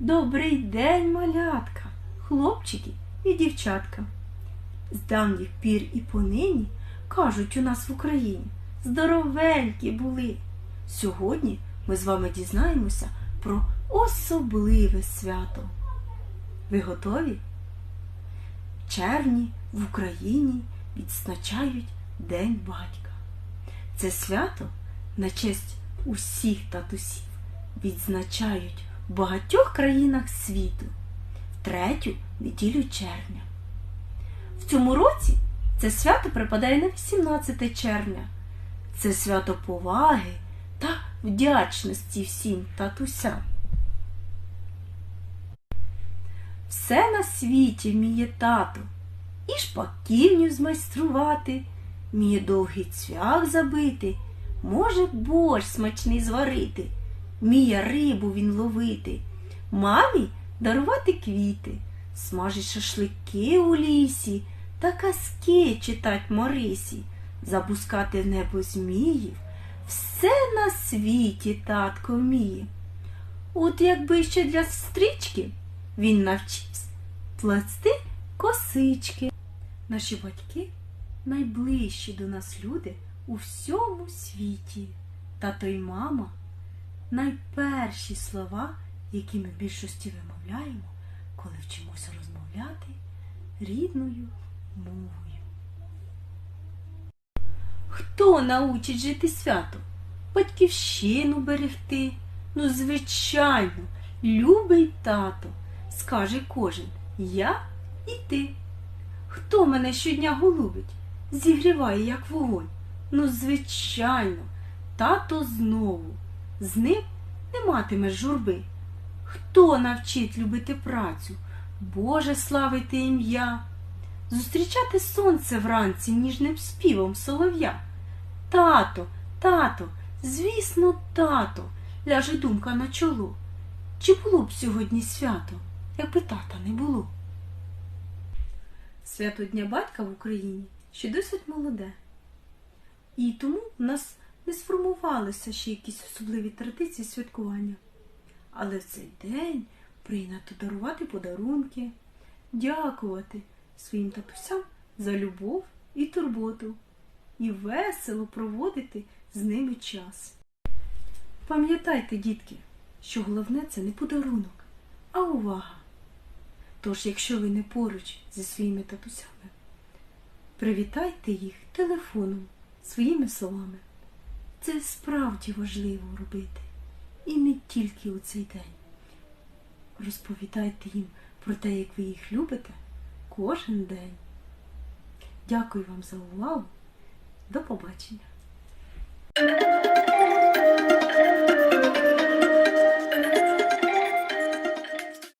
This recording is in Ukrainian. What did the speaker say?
Добрий день, малятка, хлопчики і дівчатка. З давніх пір і понині кажуть у нас в Україні здоровенькі були. Сьогодні ми з вами дізнаємося про особливе свято. Ви готові? Червні в Україні відзначають День батька. Це свято на честь усіх татусів відзначають в багатьох країнах світу в третю неділю червня. В цьому році це свято припадає на 18 червня. Це свято поваги та вдячності всім татусям. Все на світі вміє тато, і шпаківню змайструвати, вміє довгий цвях забити, може борщ смачний зварити, вміє рибу він ловити, мамі дарувати квіти, смажить шашлики у лісі та казки читать Морисі, запускати в небо зміїв. Все на світі татко вміє. От якби ще для стрічки він навчився плести косички. Наші батьки найближчі до нас люди у всьому світі. Тато й мама найперші слова, які ми в більшості вимовляємо, коли вчимося розмовляти рідною мовою. Хто научить жити свято? Батьківщину берегти? Ну, звичайно, любий тато, скаже кожен я і ти. Хто мене щодня голубить, зігріває, як вогонь? Ну, звичайно, тато знову. З ним не матимеш журби. Хто навчить любити працю? Боже славити ім'я, зустрічати сонце вранці ніжним співом солов'я. Тато, тато, звісно, тато, ляже думка на чоло. Чи було б сьогодні свято, якби тата не було? Свято Дня батька в Україні ще досить молоде. І тому в нас не сформувалися ще якісь особливі традиції святкування. Але в цей день прийнято дарувати подарунки, дякувати своїм татусям за любов і турботу і весело проводити з ними час. Пам'ятайте, дітки, що головне це не подарунок, а увага. Тож, якщо ви не поруч зі своїми татусями, привітайте їх телефоном, своїми словами. Це справді важливо робити. І не тільки у цей день. Розповідайте їм про те, як ви їх любите кожен день. Дякую вам за увагу. До побачення!